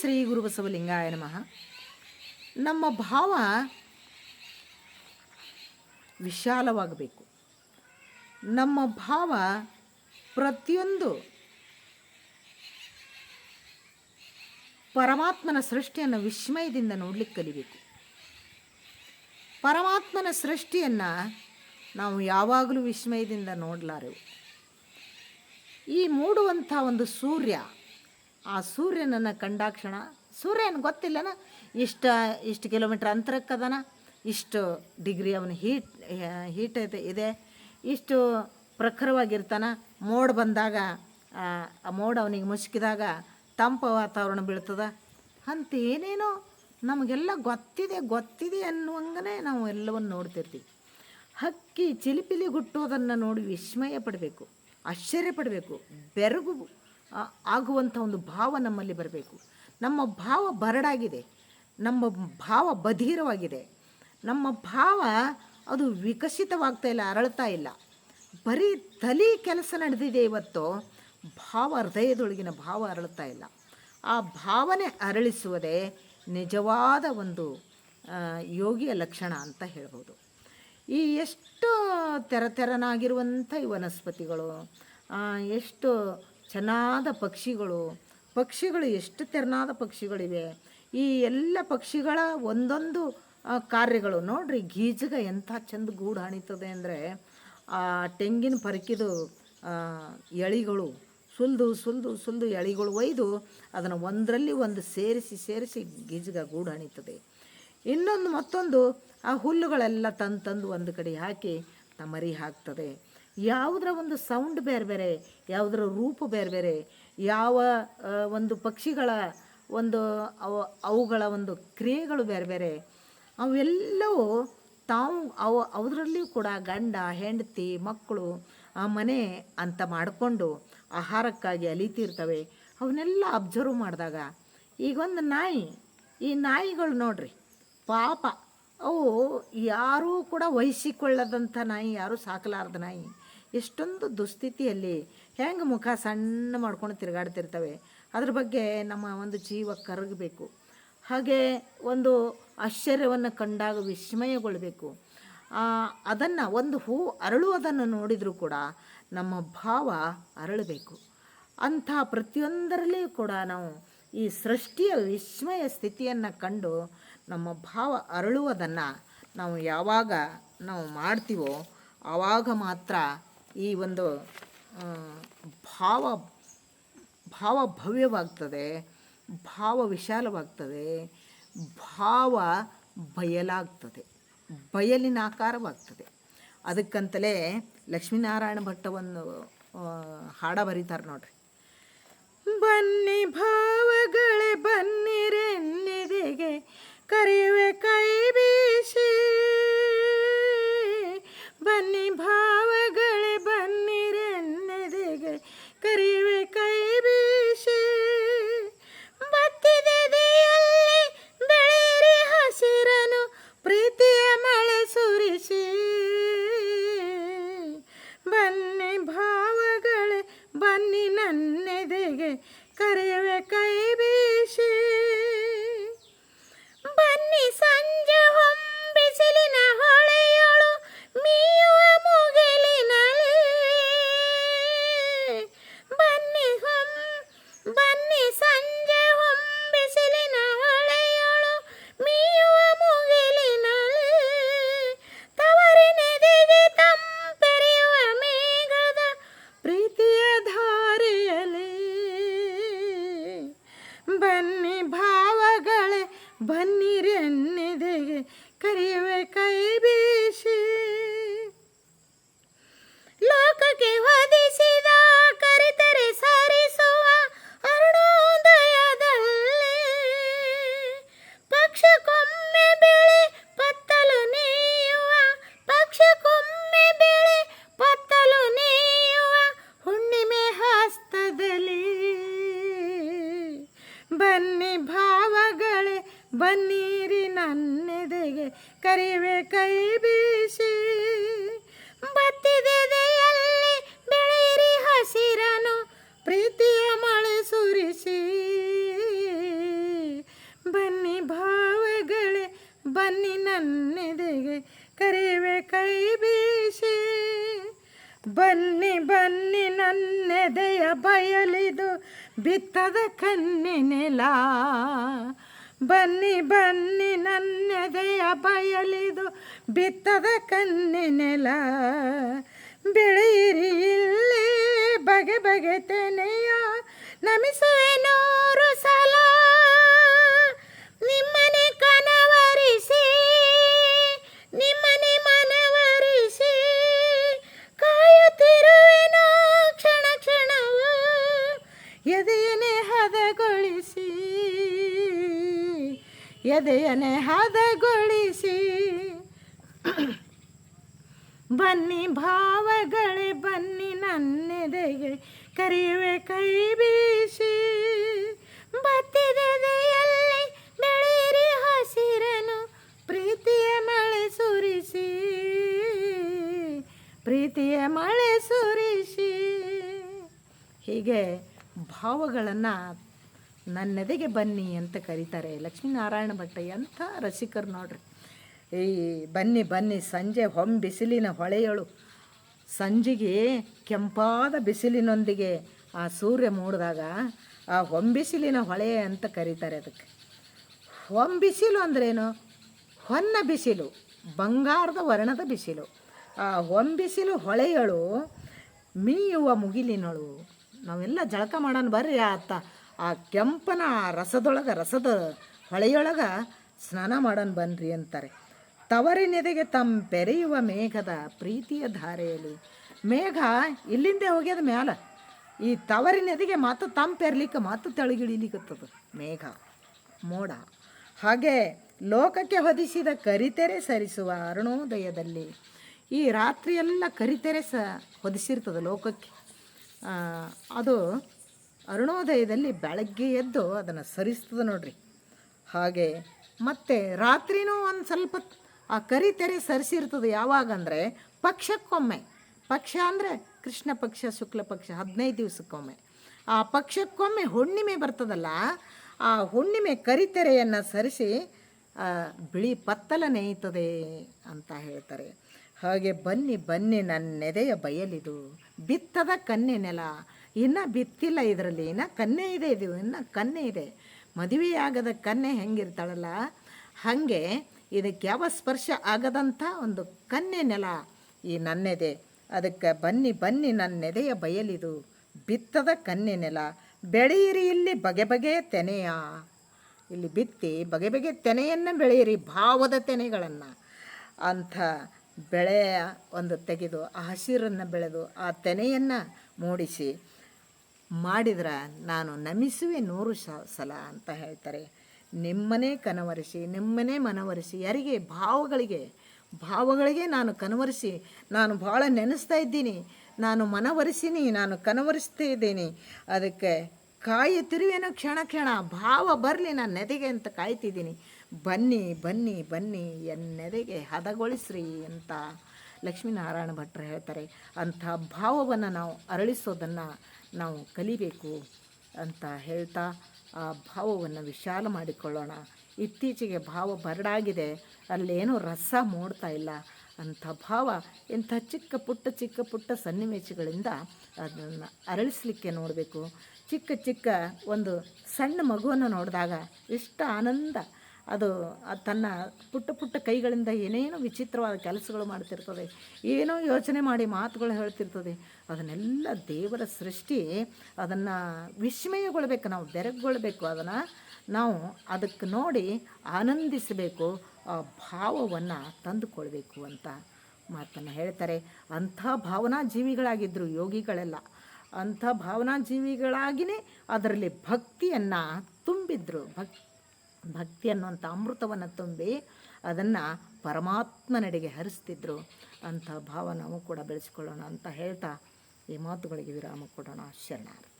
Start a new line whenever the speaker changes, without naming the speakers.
ಶ್ರೀ ಗುರು ಬಸವಲಿಂಗಾಯ ನಮಃ. ನಮ್ಮ ಭಾವ ವಿಶಾಲವಾಗಬೇಕು. ನಮ್ಮ ಭಾವ ಪ್ರತಿಯೊಂದು ಪರಮಾತ್ಮನ ಸೃಷ್ಟಿಯನ್ನು ವಿಸ್ಮಯದಿಂದ ನೋಡ್ಲಿಕ್ಕೆ ಕಲಿಬೇಕು. ಪರಮಾತ್ಮನ ಸೃಷ್ಟಿಯನ್ನು ನಾವು ಯಾವಾಗಲೂ ವಿಸ್ಮಯದಿಂದ ನೋಡಲಾರೆವು. ಈ ಮೂಡುವಂಥ ಒಂದು ಸೂರ್ಯ ಆ ಸೂರ್ಯನನ್ನು ಕಂಡಾಕ್ಷಣ, ಸೂರ್ಯನ ಗೊತ್ತಿಲ್ಲನ? ಇಷ್ಟು ಇಷ್ಟು ಕಿಲೋಮೀಟ್ರ್ ಅಂತರಕ್ಕದನ ಇಷ್ಟು ಡಿಗ್ರಿ ಅವನ ಹೀಟ್ ಹೀಟ್ ಇದೆ ಇದೆ. ಇಷ್ಟು ಪ್ರಖರವಾಗಿರ್ತಾನ, ಮೋಡ ಬಂದಾಗ, ಆ ಮೋಡ ಅವನಿಗೆ ಮುಸುಕಿದಾಗ ತಂಪು ವಾತಾವರಣ ಬೀಳ್ತದ. ಅಂತ ಏನೇನೋ ನಮಗೆಲ್ಲ ಗೊತ್ತಿದೆ ಗೊತ್ತಿದೆ ಅನ್ನುವಂಗನೇ ನಾವು ಎಲ್ಲವನ್ನು ನೋಡ್ತಿರ್ತೀವಿ. ಹಕ್ಕಿ ಚಿಲಿಪಿಲಿ ಗುಟ್ಟೋದನ್ನು ನೋಡಿ ವಿಸ್ಮಯ ಪಡಬೇಕು, ಆಶ್ಚರ್ಯ ಪಡಬೇಕು, ಬೆರಗು ಆಗುವಂಥ ಒಂದು ಭಾವ ನಮ್ಮಲ್ಲಿ ಬರಬೇಕು. ನಮ್ಮ ಭಾವ ಬರಡಾಗಿದೆ. ನಮ್ಮ ಭಾವ ಬಧೀರವಾಗಿದೆ. ನಮ್ಮ ಭಾವ ಅದು ವಿಕಸಿತವಾಗ್ತಾ ಇಲ್ಲ, ಅರಳ್ತಾ ಇಲ್ಲ. ಬರೀ ತಲೆ ಕೆಲಸ ನಡೆದಿದೆ ಇವತ್ತು, ಭಾವ ಹೃದಯದೊಳಗಿನ ಭಾವ ಅರಳ್ತಾ ಇಲ್ಲ. ಆ ಭಾವನೆ ಅರಳಿಸುವುದೇ ನಿಜವಾದ ಒಂದು ಯೋಗಿಯ ಲಕ್ಷಣ ಅಂತ ಹೇಳ್ಬೋದು. ಈ ಎಷ್ಟು ತೆರತೆರನಾಗಿರುವಂಥ ಈ ವನಸ್ಪತಿಗಳು ಎಷ್ಟು ಚೆನ್ನಾದ ಪಕ್ಷಿಗಳು. ಪಕ್ಷಿಗಳು ಎಷ್ಟು ತೆರನಾದ ಪಕ್ಷಿಗಳಿವೆ. ಈ ಎಲ್ಲ ಪಕ್ಷಿಗಳ ಒಂದೊಂದು ಕಾರ್ಯಗಳು. ನೋಡ್ರಿ, ಗೀಜಗ ಎಂಥ ಚಂದ ಗೂಡು ಹಣಿತದೆ ಅಂದರೆ, ಆ, ತೆಂಗಿನ ಪರಕಿದು ಎಳಿಗಳು, ಸುಲಿದು, ಸುಲ್ದು ಸುಲ್ದು ಎಳಿಗಳು ಒಯ್ದು ಅದನ್ನು ಒಂದರಲ್ಲಿ ಒಂದು ಸೇರಿಸಿ ಸೇರಿಸಿ ಗೀಜಗ ಗೂಡು ಹಣಿತದೆ. ಇನ್ನೊಂದು ಮತ್ತೊಂದು, ಆ ಹುಲ್ಲುಗಳೆಲ್ಲ ತಂದು ತಂದು ಒಂದು ಕಡೆ ಹಾಕಿ ತಮರಿ ಮರಿ ಹಾಕ್ತದೆ. ಯಾವುದರ ಒಂದು ಸೌಂಡ್ ಬೇರೆ ಬೇರೆ, ಯಾವುದರ ರೂಪ ಬೇರೆ ಬೇರೆ, ಯಾವ ಒಂದು ಪಕ್ಷಿಗಳ ಒಂದು ಅವು, ಅವುಗಳ ಒಂದು ಕ್ರಿಯೆಗಳು ಬೇರೆ ಬೇರೆ, ಅವೆಲ್ಲವೂ ತಾವು ಅವು ಅದರಲ್ಲಿಯೂ ಕೂಡ ಗಂಡ, ಹೆಂಡತಿ, ಮಕ್ಕಳು ಆ ಮನೆ ಅಂತ ಮಾಡಿಕೊಂಡು ಆಹಾರಕ್ಕಾಗಿ ಅಲಿತಿರ್ತವೆ. ಅವನ್ನೆಲ್ಲ ಅಬ್ಸರ್ವ್ ಮಾಡಿದಾಗ ಈಗ ಒಂದು ನಾಯಿ, ಈ ನಾಯಿಗಳು ನೋಡ್ರಿ, ಪಾಪ, ಅವು ಯಾರೂ ಕೂಡ ವಹಿಸಿಕೊಳ್ಳದಂಥ ನಾಯಿ, ಯಾರೂ ಸಾಕಲಾರ್ದ ನಾಯಿ. ಎಷ್ಟೊಂದು ದುಸ್ಥಿತಿಯಲ್ಲಿ ಹೆಂಗೆ ಮುಖ ಸಣ್ಣ ಮಾಡ್ಕೊಂಡು ತಿರುಗಾಡ್ತಿರ್ತವೆ. ಅದ್ರ ಬಗ್ಗೆ ನಮ್ಮ ಒಂದು ಜೀವ ಕರಗಬೇಕು. ಹಾಗೆ ಒಂದು ಆಶ್ಚರ್ಯವನ್ನು ಕಂಡಾಗ ವಿಸ್ಮಯಗೊಳ್ಬೇಕು. ಅದನ್ನು ಒಂದು ಹೂ ಅರಳುವುದನ್ನು ನೋಡಿದರೂ ಕೂಡ ನಮ್ಮ ಭಾವ ಅರಳಬೇಕು. ಅಂಥ ಪ್ರತಿಯೊಂದರಲ್ಲಿಯೂ ಕೂಡ ನಾವು ಈ ಸೃಷ್ಟಿಯ ವಿಸ್ಮಯ ಸ್ಥಿತಿಯನ್ನು ಕಂಡು ನಮ್ಮ ಭಾವ ಅರಳುವುದನ್ನು ನಾವು ಯಾವಾಗ ನಾವು ಮಾಡ್ತೀವೋ ಆವಾಗ ಮಾತ್ರ ಈ ಒಂದು ಭಾವ ಭಾವ ಭವ್ಯವಾಗ್ತದೆ ಭಾವ ವಿಶಾಲವಾಗ್ತದೆ, ಭಾವ ಬಯಲಾಗ್ತದೆ, ಬಯಲಿನ ಆಕಾರವಾಗ್ತದೆ. ಅದಕ್ಕಂತಲೇ ಲಕ್ಷ್ಮೀನಾರಾಯಣ ಭಟ್ಟ ಒಂದು ಹಾಡ ಬರೀತಾರೆ ನೋಡ್ರಿ. ಬನ್ನಿ ಭಾವಗಳೇ ಬನ್ನಿರೆನ್ನೆದೆಗೆ ಕರೆಯುವೆ ಕೈ ಬೀಸಿ. ಭಾವಗಳೇ ಬನ್ನಿರೆನ್ನೆದೆಗೆ ಕರೆಯುವೆ ಕೈ ಬಿತ್ತದ ಕಣ್ಣಿನೆಲ ಬನ್ನಿ ಬನ್ನಿ, ನನ್ನೆದೆಯ ಬಯಲಿದು ಬಿತ್ತದ ಕಣ್ಣಿನೆಲ ಬೆಳೆಯಿರಿ, ಇಲ್ಲಿ ಬಗೆ ಬಗೆ ತೆನೆಯ ನಮಿಸುವೆ ನೂರು ಎದೆಯನೆ ಹದಗೊಳಿಸಿ. ಬನ್ನಿ ಭಾವಗಳೇ, ಬನ್ನಿ ನನ್ನೆದೆಗೆ ಕರೆಯುವೆ ಕೈ ಬೀಸಿ. ಬತ್ತಿದೆದೆಯಲ್ಲಿ ಬೆಳೀರಿ ಹಸಿರನು ಪ್ರೀತಿಯ ಮಳೆ ಸುರಿಸಿ. ಪ್ರೀತಿಯ ಮಳೆ ಸುರಿಸಿ. ಹೀಗೆ ಭಾವಗಳನ್ನು ನನ್ನೆದೆಗೆ ಬನ್ನಿ ಅಂತ ಕರೀತಾರೆ. ಲಕ್ಷ್ಮೀನಾರಾಯಣ ಭಟ್ಟ ಎಂಥ ರಸಿಕರು ನೋಡ್ರಿ. ಈ ಬನ್ನಿ ಬನ್ನಿ, ಸಂಜೆ ಹೊಂ ಬಿಸಿಲಿನ ಹೊಳೆಯಳು. ಸಂಜೆಗೆ ಕೆಂಪಾದ ಬಿಸಿಲಿನೊಂದಿಗೆ ಆ ಸೂರ್ಯ ಮೂಡಿದಾಗ ಆ ಹೊಂಬಿಸಿಲಿನ ಹೊಳೆ ಅಂತ ಕರೀತಾರೆ ಅದಕ್ಕೆ. ಹೊಂಬಿಸಿಲು ಅಂದ್ರೇನು? ಹೊನ್ನ ಬಿಸಿಲು, ಬಂಗಾರದ ವರ್ಣದ ಬಿಸಿಲು. ಆ ಹೊಂಬಿಸಿಲು ಹೊಳೆಯಳು ಮೀಯುವ ಮುಗಿಲಿನಳು. ನಾವೆಲ್ಲ ಜಳಕ ಮಾಡೋಣ ಬರ್ರಿ ಆತ. ಆ ಕೆಂಪನ ರಸದೊಳಗೆ, ರಸದ ಹೊಳೆಯೊಳಗೆ ಸ್ನಾನ ಮಾಡನ್ ಬನ್ರಿ ಅಂತಾರೆ. ತವರಿನೆದೆಗೆ ತಮ್ಮ ಪೆರೆಯುವ ಮೇಘದ ಪ್ರೀತಿಯ ಧಾರೆಯಲ್ಲಿ. ಮೇಘ ಇಲ್ಲಿಂದೇ ಹೋಗ್ಯದ ಮ್ಯಾಲ. ಈ ತವರಿನೆದೆಗೆ ಮಾತು ತಂಪೆರ್ಲಿಕ್ಕೆ ಮಾತು ತೆಳಗಿಳಿಲಿಕ್ಕತ್ತದ ಮೇಘ, ಮೋಡ. ಹಾಗೆ ಲೋಕಕ್ಕೆ ಹೊದಿಸಿದ ಕರಿತೆರೆ ಸರಿಸುವ ಅರುಣೋದಯದಲ್ಲಿ. ಈ ರಾತ್ರಿಯೆಲ್ಲ ಕರಿತೆರೆ ಸ ಹೊದಿಸಿರ್ತದೆ ಲೋಕಕ್ಕೆ. ಅದು ಅರುಣೋದಯದಲ್ಲಿ ಬೆಳಗ್ಗೆ ಎದ್ದು ಅದನ್ನು ಸರಿಸ್ತದೆ ನೋಡ್ರಿ. ಹಾಗೆ ಮತ್ತೆ ರಾತ್ರಿನೂ ಒಂದು ಸ್ವಲ್ಪ ಆ ಕರಿತೆರೆ ಸರಿಸಿರ್ತದೆ. ಯಾವಾಗ ಅಂದರೆ ಪಕ್ಷಕ್ಕೊಮ್ಮೆ. ಪಕ್ಷ ಅಂದರೆ ಕೃಷ್ಣ ಪಕ್ಷ, ಶುಕ್ಲ ಪಕ್ಷ, ಹದಿನೈದು ದಿವಸಕ್ಕೊಮ್ಮೆ. ಆ ಪಕ್ಷಕ್ಕೊಮ್ಮೆ ಹುಣ್ಣಿಮೆ ಬರ್ತದಲ್ಲ, ಆ ಹುಣ್ಣಿಮೆ ಕರಿತೆರೆಯನ್ನು ಸರಿಸಿ ಬಿಳಿ ಪತ್ತಲ ನೇಯ್ತದೆ ಅಂತ ಹೇಳ್ತಾರೆ. ಹಾಗೆ ಬನ್ನಿ ಬನ್ನಿ ನನ್ನೆದೆಯ ಬಯಲಿದು, ಬಿತ್ತದ ಕನ್ನೆ ನೆಲ ಇನ್ನು ಬಿತ್ತಿಲ್ಲ ಇದರಲ್ಲಿ, ಇನ್ನು ಕನ್ನೆ ಇದೆ ಇದು, ಇನ್ನು ಕನ್ನೆ ಇದೆ. ಮದುವೆಯಾಗದ ಕನ್ನೆ ಹೆಂಗಿರ್ತಾಳಲ್ಲ, ಹಾಗೆ ಇದಕ್ಕೆ ಯಾವ ಸ್ಪರ್ಶ ಆಗದಂಥ ಒಂದು ಕನ್ನೆ ನೆಲ ಈ ನನ್ನೆದೆ. ಅದಕ್ಕೆ ಬನ್ನಿ ಬನ್ನಿ ನನ್ನೆದೆಯ ಬಯಲಿದು, ಬಿತ್ತದ ಕನ್ನೆ ನೆಲ. ಬೆಳೆಯಿರಿ ಇಲ್ಲಿ ಬಗೆ ಬಗೆ ತೆನೆಯ. ಇಲ್ಲಿ ಬಿತ್ತಿ ಬಗೆ ಬಗೆ ತೆನೆಯನ್ನು ಬೆಳೆಯಿರಿ, ಭಾವದ ತೆನೆಗಳನ್ನು. ಅಂಥ ಬೆಳೆಯ ಒಂದು ತೆಗೆದು, ಆ ಹಸಿರನ್ನು ಬೆಳೆದು, ಆ ತೆನೆಯನ್ನು ಮೂಡಿಸಿ ಮಾಡಿದ್ರೆ ನಾನು ನಮಿಸುವೆ ನೂರು ಸಲ ಅಂತ ಹೇಳ್ತಾರೆ. ನಿಮ್ಮನೇ ಕನವರಿಸಿ, ನಿಮ್ಮನೇ ಮನವರಿಸಿ, ಯಾರಿಗೆ? ಭಾವಗಳಿಗೆ. ಭಾವಗಳಿಗೆ ನಾನು ಕನವರಿಸಿ, ನಾನು ಭಾಳ ನೆನೆಸ್ತಾ ಇದ್ದೀನಿ. ನಾನು ಮನವರಿಸಿನಿ, ನಾನು ಕನವರಿಸ್ತಾ ಇದ್ದೀನಿ. ಅದಕ್ಕೆ ಕಾಯುತ್ತಿರುವೇನೋ ಕ್ಷಣ ಕ್ಷಣ, ಭಾವ ಬರಲಿ ನಾನು ನೆದೆಗೆ ಅಂತ ಕಾಯ್ತಿದ್ದೀನಿ. ಬನ್ನಿ ಬನ್ನಿ ಬನ್ನಿ, ಎನ್ನೆದೆಗೆ ಹದಗೊಳಿಸ್ರಿ ಅಂತ ಲಕ್ಷ್ಮೀನಾರಾಯಣ ಭಟ್ರು ಹೇಳ್ತಾರೆ. ಅಂಥ ಭಾವವನ್ನು ನಾವು ಅರಳಿಸೋದನ್ನು ನಾವು ಕಲಿಬೇಕು ಅಂತ ಹೇಳ್ತಾ ಆ ಭಾವವನ್ನು ವಿಶಾಲ ಮಾಡಿಕೊಳ್ಳೋಣ. ಇತ್ತೀಚೆಗೆ ಭಾವ ಬರಡಾಗಿದೆ. ಅಲ್ಲೇನೂ ರಸ ಮೂಡ್ತಾ ಇಲ್ಲ ಅಂಥ ಭಾವ ಇಂಥ ಚಿಕ್ಕ ಪುಟ್ಟ ಚಿಕ್ಕ ಪುಟ್ಟ ಸನ್ನಿವೇಶಗಳಿಂದ ಅದನ್ನು ಅರಳಿಸ್ಲಿಕ್ಕೆ ನೋಡಬೇಕು. ಚಿಕ್ಕ ಚಿಕ್ಕ ಒಂದು ಸಣ್ಣ ಮಗುವನ್ನು ನೋಡಿದಾಗ ಎಷ್ಟು ಆನಂದ ಅದು ತನ್ನ ಪುಟ್ಟ ಪುಟ್ಟ ಕೈಗಳಿಂದ ಏನೇನೋ ವಿಚಿತ್ರವಾದ ಕೆಲಸಗಳು ಮಾಡ್ತಿರ್ತದೆ, ಏನೋ ಯೋಚನೆ ಮಾಡಿ ಮಾತುಗಳು ಹೇಳ್ತಿರ್ತದೆ, ಅದನ್ನೆಲ್ಲ ದೇವರ ಸೃಷ್ಟಿ, ಅದನ್ನು ವಿಸ್ಮಯಗೊಳ್ಬೇಕು, ನಾವು ಬೆರಗುಗೊಳ್ಬೇಕು, ಅದನ್ನು ನಾವು ಅದಕ್ಕೆ ನೋಡಿ ಆನಂದಿಸಬೇಕು, ಆ ಭಾವವನ್ನು ತಂದುಕೊಳ್ಬೇಕು ಅಂತ ಮಾತನ್ನು ಹೇಳ್ತಾರೆ. ಅಂಥ ಭಾವನಾ ಜೀವಿಗಳಾಗಿದ್ದರು ಯೋಗಿಗಳೆಲ್ಲ. ಅಂಥ ಭಾವನಾ ಜೀವಿಗಳಾಗಿಯೇ ಅದರಲ್ಲಿ ಭಕ್ತಿಯನ್ನು ತುಂಬಿದ್ರು. ಭಕ್ ಭಕ್ತಿ ಅನ್ನುವಂಥ ಅಮೃತವನ್ನು ತುಂಬಿ ಅದನ್ನು ಪರಮಾತ್ಮನೆಡೆಗೆ ಹರಿಸ್ತಿದ್ರು ಅಂಥ ಭಾವ ನಾವು ಕೂಡ ಬೆಳೆಸ್ಕೊಳ್ಳೋಣ ಅಂತ ಹೇಳ್ತಾ ಈ ಮಾತುಗಳಿಗೆ ವಿರಾಮ ಕೊಡೋಣ. ಶರಣಾರ್ಥಿ.